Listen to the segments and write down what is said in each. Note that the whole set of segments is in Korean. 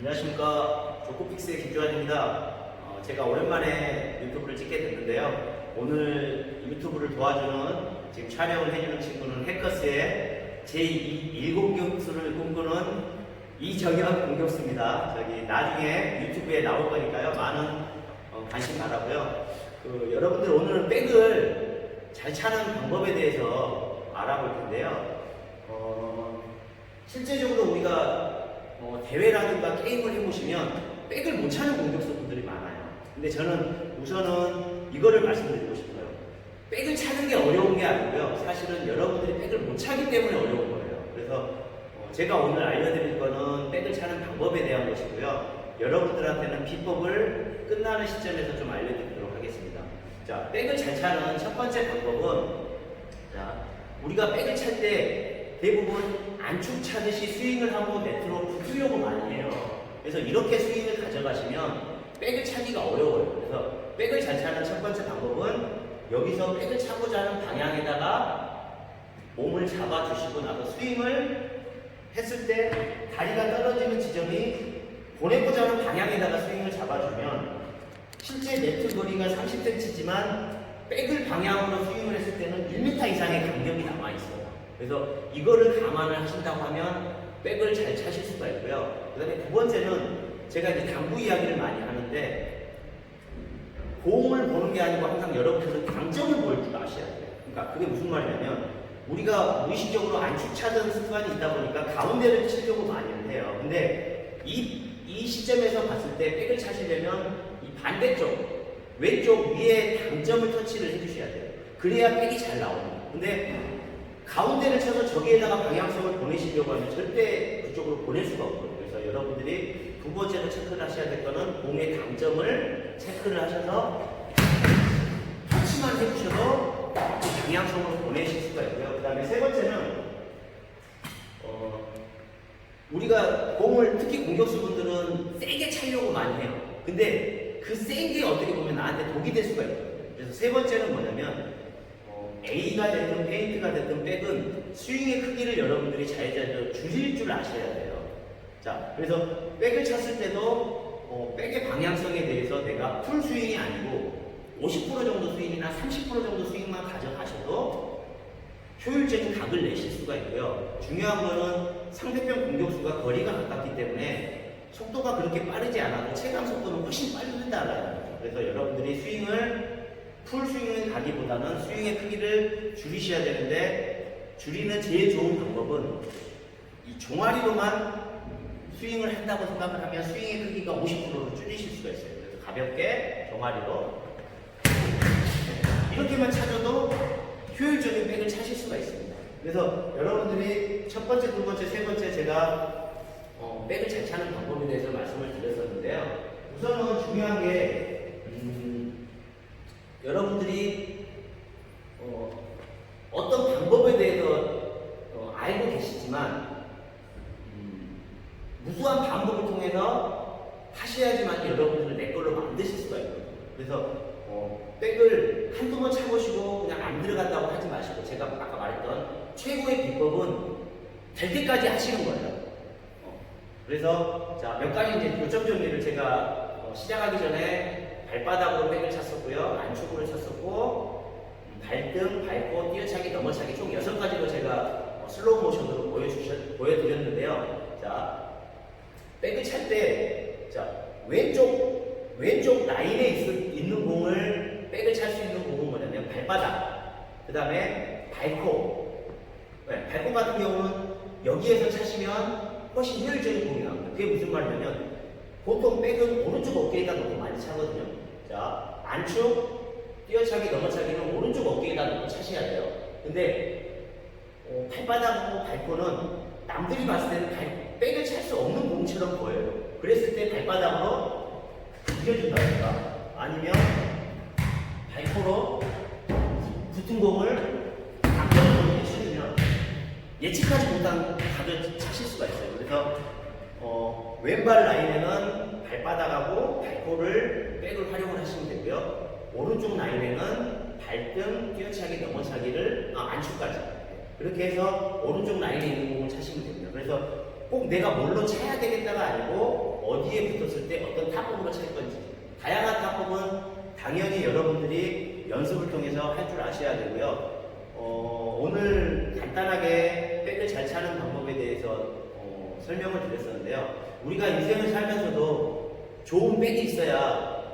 안녕하십니까 조코픽스의 김주환입니다. 어, 제가 오랜만에 유튜브를 찍게 됐는데요. 오늘 유튜브를 도와주는 지금 촬영을 해주는 친구는 해커스의 제1공격수를 꿈꾸는 이정현 공격수입니다. 저기 나중에 유튜브에 나올 거니까요. 많은 어, 관심 바라고요. 그, 여러분들 오늘은 백을 잘 차는 방법에 대해서 알아볼 텐데요. 어, 실제적으로 우리가 어, 대회라든가 게임을 해보시면 백을 못 차는 공격수분들이 많아요. 근데 저는 우선은 이거를 말씀드리고 싶어요. 백을 차는 게 어려운 게 아니고요. 사실은 여러분들이 백을 못 차기 때문에 어려운 거예요. 그래서 어, 제가 오늘 알려드릴 거는 백을 차는 방법에 대한 것이고요. 여러분들한테는 비법을 끝나는 시점에서 좀 알려드리도록 하겠습니다. 자, 백을 잘 차는 첫 번째 방법은 자, 우리가 백을 찰 때 대부분 안축 차듯이 스윙을 하고 네트로 붙으려고 많이 해요. 그래서 이렇게 스윙을 가져가시면 백을 차기가 어려워요. 그래서 백을 잘 차는 첫 번째 방법은 여기서 백을 차고자 하는 방향에다가 몸을 잡아주시고 나서 스윙을 했을 때 다리가 떨어지는 지점이 보내고자 하는 방향에다가 스윙을 잡아주면 실제 네트 거리가 30cm지만 백을 방향으로 스윙을 했을 때는 1m 이상의 간격이 남아있어요. 그래서 이거를 감안을 하신다고 하면 백을 잘 차실 수가 있고요. 그 다음에 두 번째는 제가 이제 당구 이야기를 많이 하는데 공을 보는 게 아니고 항상 여러분들은 강점을 보일 줄 아셔야 돼요. 그러니까 그게 무슨 말이냐면 우리가 무의식적으로 안축 차던 습관이 있다 보니까 가운데를 치려고 많이는 해요. 근데 이, 이 시점에서 봤을 때 백을 차시려면 이 반대쪽 왼쪽 위에 당점을 터치를 해주셔야 돼요. 그래야 백이 잘 나옵니다. 근데 가운데를 쳐서 저기에다가 방향성을 보내시려고 하면 절대 그쪽으로 보낼 수가 없거든요. 그래서 여러분들이 두 번째로 체크를 하셔야 될 거는 공의 당점을 체크를 하셔서 터치만 해주셔도 그 방향성으로 보내실 수가 있고요. 그 다음에 세 번째는 어, 우리가 공을 특히 공격수분들은 세게 차려고 많이 해요. 근데 그 센 게 어떻게 보면 나한테 독이 될 수가 있거든요. 그래서 세 번째는 뭐냐면 어, A가 됐든 페인트가 백은 스윙의 크기를 여러분들이 잘잘 줄일 줄 아셔야 돼요. 자, 그래서 백을 찼을 때도 어, 백의 방향성에 대해서 내가 풀 스윙이 아니고 50% 정도 스윙이나 30% 정도 스윙만 가져가셔도 효율적인 각을 내실 수가 있고요. 중요한 거는 상대편 공격수가 거리가 가깝기 때문에 속도가 그렇게 빠르지 않아도 체감 속도는 훨씬 빠른다라는 거죠. 그래서 여러분들이 스윙을 풀 스윙을 가기보다는 스윙의 크기를 줄이셔야 되는데 줄이는 제일 좋은 방법은 이 종아리로만 스윙을 한다고 생각을 하면 스윙의 크기가 50%로 줄이실 수가 있어요. 그래서 가볍게 종아리로 이렇게만 찾아도 효율적인 백을 차실 수가 있습니다. 그래서 여러분들이 첫 번째, 두 번째, 세 번째 제가 어, 백을 잘 차는 방법에 대해서 말씀을 드렸었는데요. 우선은 중요한 게 음, 여러분들이 어, 떤 방법에 대해서 어, 계시지만 음, 무수한 방법을 통해서 하셔야지만 여러분들을 내 걸로 만드실 수가 있거든요. 그래서 어, 백을 한두 번 차보시고 그냥 안 들어간다고 하지 마시고 제가 아까 말했던 최고의 비법은 될 때까지 하시는 거예요. 어, 그래서 자 몇 가지 이제 요점 정리를 제가 어, 시작하기 전에 발바닥으로 백을 찼었고요, 안쪽으로 찼었고 음, 발등, 밟고, 뛰어차기, 넘어차기 총 여섯 가지로 제가 어, 슬로우 모션으로 보여주셨, 보여드렸는데요. 자 백을 찰 때, 자 왼쪽 왼쪽 라인에 있, 있는 공을 백을 찰 수 있는 공은 뭐냐면 발바닥, 그 다음에 발코. 네, 발코 같은 경우는 여기에서 차시면 훨씬 효율적인 공이 나옵니다. 그게 무슨 말이냐면 보통 백은 오른쪽 어깨에다 놓고 많이 차거든요. 자 안축, 뛰어차기, 넘어차기는 오른쪽 어깨에다 놓고 차셔야 돼요. 근데 어, 발바닥하고 발코는 남들이 봤을 때는 발, 백을 찰 수 없는 공처럼 보여요. 그랬을 때 발바닥으로 이겨준다든가 아니면 발코로 붙은 공을 강력하게 치면 예측하지 못한 각을 차실 수가 있어요. 그래서 어, 왼발 라인에는 발바닥하고 발코를 백을 활용을 하시면 되고요. 오른쪽 라인에는 발등, 뛰어차기, 넘어차기를 아, 안축까지 그렇게 해서 오른쪽 라인에 있는 공을 차시면 됩니다. 그래서 꼭 내가 뭘로 차야 되겠다가 아니고 어디에 붙었을 때 어떤 타법으로 칠 건지 다양한 타법은 당연히 여러분들이 연습을 통해서 할 줄 아셔야 되고요. 어, 오늘 간단하게 백을 잘 차는 방법에 대해서 어, 설명을 드렸었는데요. 우리가 인생을 살면서도 좋은 백이 있어야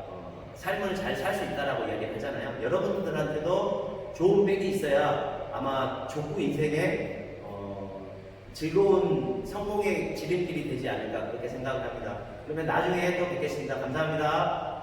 어, 삶을 잘 살 수 있다라고 이야기를 하잖아요. 여러분들한테도 좋은 백이 있어야 아마 족구 인생에 어, 즐거운 성공의 지름길이 되지 않을까 그렇게 생각을 합니다. 그러면 나중에 또 뵙겠습니다. 감사합니다.